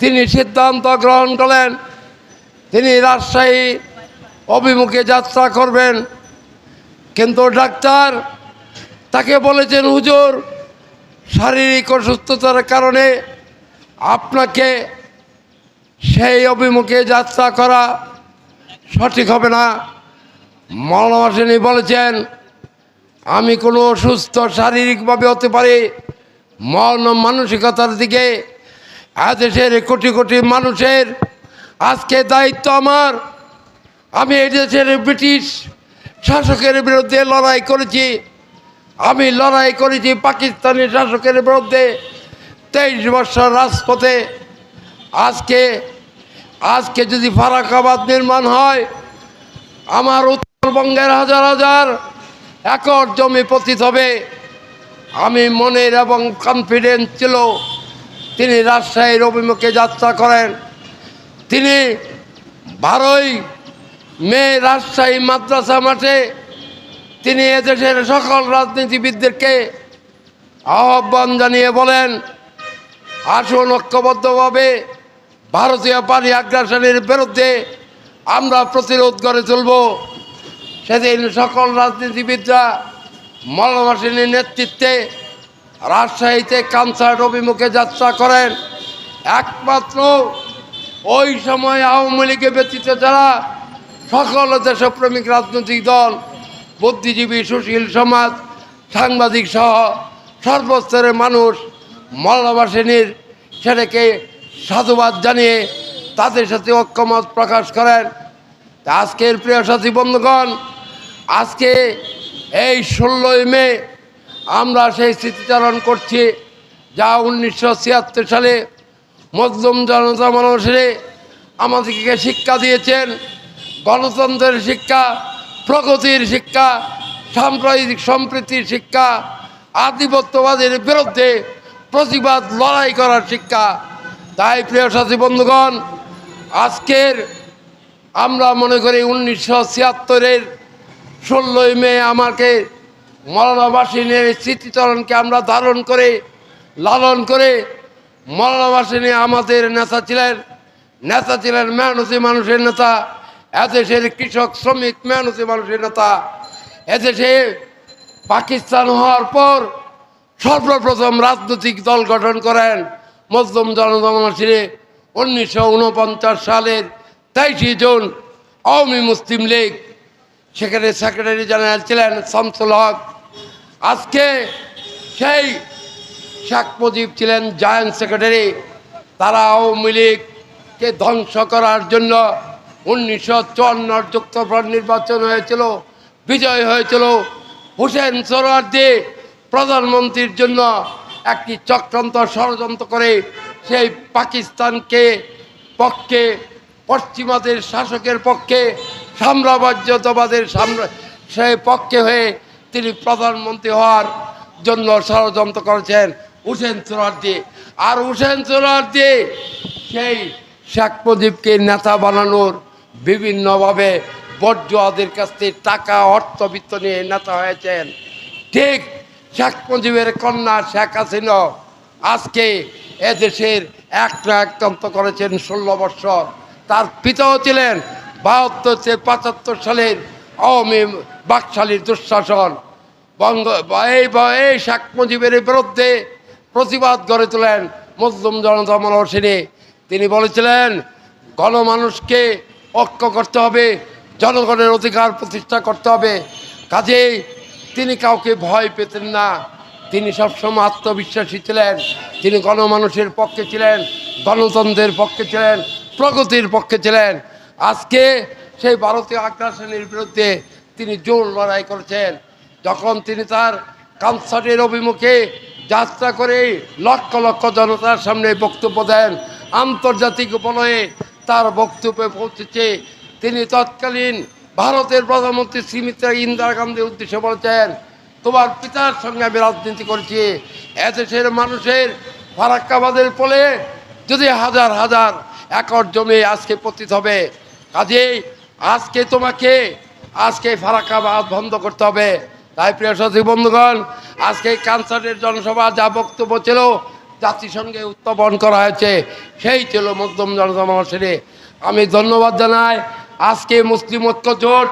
তিনি সিদ্ধান্ত গ্রহণ করলেন, তিনি রাজশাহী অভিমুখে যাত্রা করবেন। কিন্তু ডাক্তার তাকে বলেছেন, হুজুর, শারীরিক অসুস্থতার কারণে আপনাকে সেই অভিমুখে যাত্রা করা সঠিক হবে না। মৌলানা হোসেনি বলেছেন, আমি কোনো অসুস্থ শারীরিকভাবে হতে পারি, মন মানসিকতার দিকে দেশের কোটি কোটি মানুষের আজকে দায়িত্ব আমার। আমি এই দেশের ব্রিটিশ শাসকের বিরুদ্ধে লড়াই করেছি। আমি লড়াই করেছি পাকিস্তানি শাসকের বিরুদ্ধে তেইশ বছর রাজপথে। আজকে আজকে যদি ফারাকাবাদ নির্মাণ হয়, আমার উত্তরবঙ্গের হাজার হাজার একর জমি পতিত হবে। আমি মনের এবং কনফিডেন্স ছিল তিনি রাজশাহীর অভিমুখে যাত্রা করেন। তিনি বারোই মে রাজশাহী মাদ্রাসা মাঠে তিনি এদেশের সকল রাজনীতিবিদদেরকে আহ্বান জানিয়ে বলেন, আসুন ঐক্যবদ্ধভাবে ভারতীয় পানি আগ্রাসনের বিরুদ্ধে আমরা প্রতিরোধ গড়ে তুলব। সেদিন সকল রাজনীতিবিদরা মলবাসিনীর নেতৃত্বে রাজশাহীতে কানসার্ট অভিমুখে যাত্রা করেন। একমাত্র ওই সময় আওয়ামী লীগে ব্যতীত যারা সকল দেশপ্রেমিক রাজনৈতিক দল, বুদ্ধিজীবী, সুশীল সমাজ, সাংবাদিক সহ সর্বস্তরের মানুষ মল্লবাসিনীর সেটাকে সাধুবাদ জানিয়ে তাদের সাথে ঐক্যমত প্রকাশ করেন। আজকের প্রিয় সাথী বন্ধুগণ, আজকে এই ষোলোই মে আমরা সেই স্মৃতিচারণ করছি যা উনিশশো ছিয়াত্তর সালে মজলুম জনতা মানুষের আমাদেরকে শিক্ষা দিয়েছেন। গণতন্ত্রের শিক্ষা, প্রগতির শিক্ষা, সাম্প্রদায়িক সম্প্রীতির শিক্ষা, আধিপত্যবাদের বিরুদ্ধে প্রতিবাদ, লড়াই করার শিক্ষা। তাই প্রিয় সাথী বন্ধুগণ, আজকের আমরা মনে করি উনিশশো ছিয়াত্তরের ষোলোই মে আমাকে মরণবাসিনীর স্মৃতিচরণকে আমরা ধারণ করে, লালন করে মরণবাসিনী আমাদের নেতা ছিলেন নেতা ছিলেন মেহনতি মানুষের নেতা, এদেশের কৃষক, শ্রমিক, মেহনতি মানুষের নেতা। এদেশে পাকিস্তান হওয়ার পর সর্বপ্রথম রাজনৈতিক দল গঠন করেন মজলুম জনতা মানুষের উনিশশো উনপঞ্চাশ সালের তেইশে জুন আওয়ামী মুসলিম লীগ, সেখানে সেক্রেটারি জেনারেল ছিলেন শামসুল হক। আজকে সেই শেখ মুজিব ছিলেন জয়েন্ট সেক্রেটারি। তারা আওয়ামী লীগকে ধ্বংস করার জন্য উনিশশো চুয়ান্নর যুক্তফ্রন্ট নির্বাচন হয়েছিল, বিজয় হয়েছিল। হুসেন সোহরার্দি প্রধানমন্ত্রীর জন্য একটি চক্রান্ত ষড়যন্ত্র করে সেই পাকিস্তানকে পক্ষে, পশ্চিমাদের শাসকের পক্ষে, সাম্রাজ্যবাদের সাম্রা, সেই পক্ষে হয়ে তিনি প্রধানমন্ত্রী হওয়ার জন্য ষড়যন্ত্র করেছেন হুসেন সোহরার্দি আর হুসেন সোহরার্দি সেই শেখ মুজিবকে নেতা বানানোর বিভিন্নভাবে বর্জুয়াদের কাছ থেকে টাকা অর্থবিত্ত নিয়ে নেতা হয়েছেন। ঠিক শেখ মুজিবের কন্যা শেখ হাসিনা আজকে এদেশের এক না একতন্ত করেছেন ষোলো বৎসর তার পিতাও ছিলেন বাহাত্তর পঁচাত্তর সালের আওয়ামী বাকশালীর দুঃশাসন। বঙ্গ এই এই শেখ মুজিবের বিরুদ্ধে প্রতিবাদ গড়ে তোলেন মুসলিম জনতা মনোসিনী তিনি বলেছিলেন, গণমানুষকে ঐক্য করতে হবে, জনগণের অধিকার প্রতিষ্ঠা করতে হবে। কাজেই তিনি কাউকে ভয় পেতেন না। তিনি সবসময় আত্মবিশ্বাসী ছিলেন। তিনি গণমানুষের পক্ষে ছিলেন, গণতন্ত্রের পক্ষে ছিলেন, প্রগতির পক্ষে ছিলেন। আজকে সেই ভারতীয় আগ্রাসনের বিরুদ্ধে তিনি জোর লড়াই করেছেন। যখন তিনি তার কনসার্টের অভিমুখে যাত্রা করে লক্ষ লক্ষ জনতার সামনে বক্তব্য দেন, আন্তর্জাতিক উপলয়ে তার বক্তব্যে পৌঁছেছে, তিনি তৎকালীন ভারতের প্রধানমন্ত্রী শ্রীমিত্রা ইন্দিরা গান্ধীর উদ্দেশ্যে বলেছেন, তোমার পিতার সঙ্গে আমি রাজনীতি করেছি, এদেশের মানুষের ফারাক্কাবাদের পোলে যদি হাজার হাজার একর জমি আজকে পতিত হবে, কাজেই আজকে তোমাকে, আজকে ফারাক্কাবাদ বন্ধ করতে হবে। তাই প্রিয় সচিব বন্ধুগণ, আজকে কানসার্টের জনসভা যা বক্তব্য ছিল, জাতিসংঘে উত্থাপন করা হয়েছে, সেই ছিল মধ্যম মহাসেরে আমি ধন্যবাদ জানাই আজকে মুসলিম ঐক্য জোট